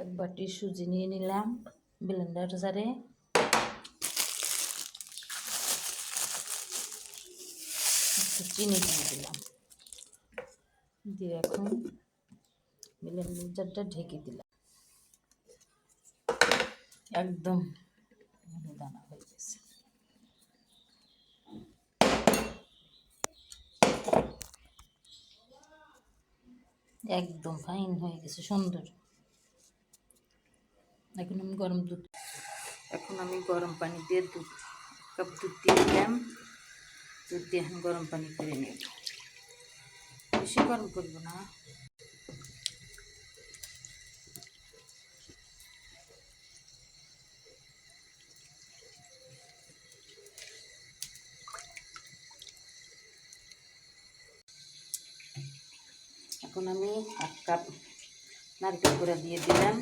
এক বাটি সুজি নিয়ে নিলাম, ব্লেন্ডার জারে। চিনি দিয়ে দিলাম। দিয়ে এখন ব্লেন্ডারটা ঢেকে দিলাম। একদম দানা হয়ে গেছে। একদম ফাইন হয়ে গেছে, সুন্দর। এখন আমি গরম দুধ এখন আমি গরম পানি দিয়ে দুধ কাপ দুধ দিয়ে দিলাম। দুধ দিয়ে এখন গরম পানি করে নেব। বেশি গরম করব না। এখন আমি এক কাপ নারকেল গুঁড়া দিয়ে দিলাম।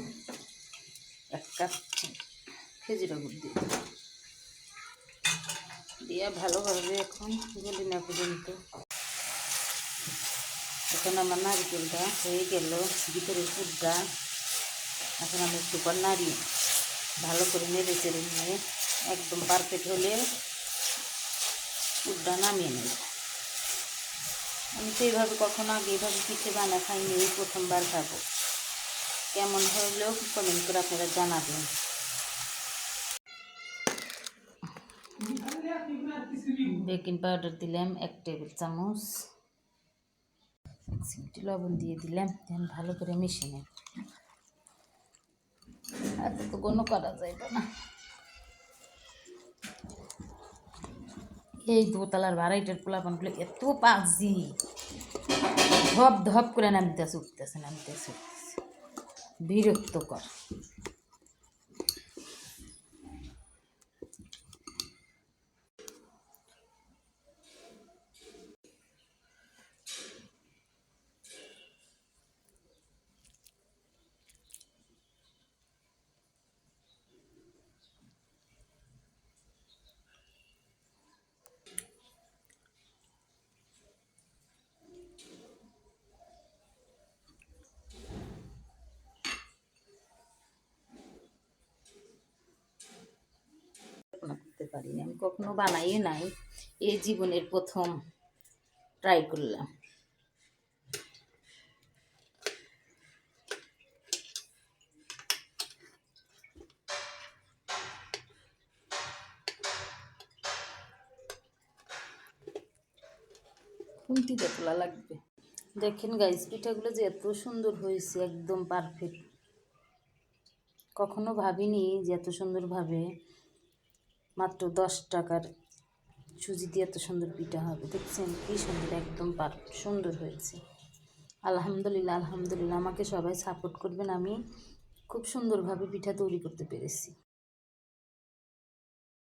এক কাপ খেজুরা গুড় দিয়ে দিয়ে ভালোভাবে এখন গলি না পর্যন্ত। এখন আমার নারকেলটা হয়ে গেল ভিতরে পুরটা। এখন আমি একটু পর ভালো করে নেড়ে চেড়ে নিয়ে একদম পারফেক্ট হলে পুরটা নামিয়ে নেব। আমি তো এইভাবে কখনো আগে এইভাবে পিঠে বানা খাইনি, এই প্রথমবার খাব। কেমন হলেও কমেন্ট করে আপনারা জানাবেন। বেকিং পাউডার দিলাম, এক টেবিল চামচ। এক চিমটি লবণ দিয়ে দিলাম, দেন ভালো করে মিশিয়ে নেব। এত তো কোনো করা যাইবে না। এই দোতলার ভাড়াইটার পোলাপানগুলো এত পাঁচ পাজি। ধপ ধপ করে নামতেছে, উঠতেছে নামতেছে, উঠতেছে। ビルとか。পারিনি আমি কখনো বানাই নাই। এই জীবনের প্রথম ট্রাই করলাম। খুন্তিতে তোলা লাগবে? দেখেন গাইস পিঠাগুলো যে এত সুন্দর হয়েছে, একদম পারফেক্ট কখনো ভাবিনি যে এত সুন্দরভাবে মাত্র দশ টাকার সুজি দিয়ে এত সুন্দর পিঠা হবে। দেখছেন কী সুন্দর, একদম পার সুন্দর হয়েছে। আলহামদুলিল্লাহ আলহামদুলিল্লাহ, আমাকে সবাই সাপোর্ট করবেন। আমি খুব সুন্দরভাবে পিঠা তৈরি করতে পেরেছি।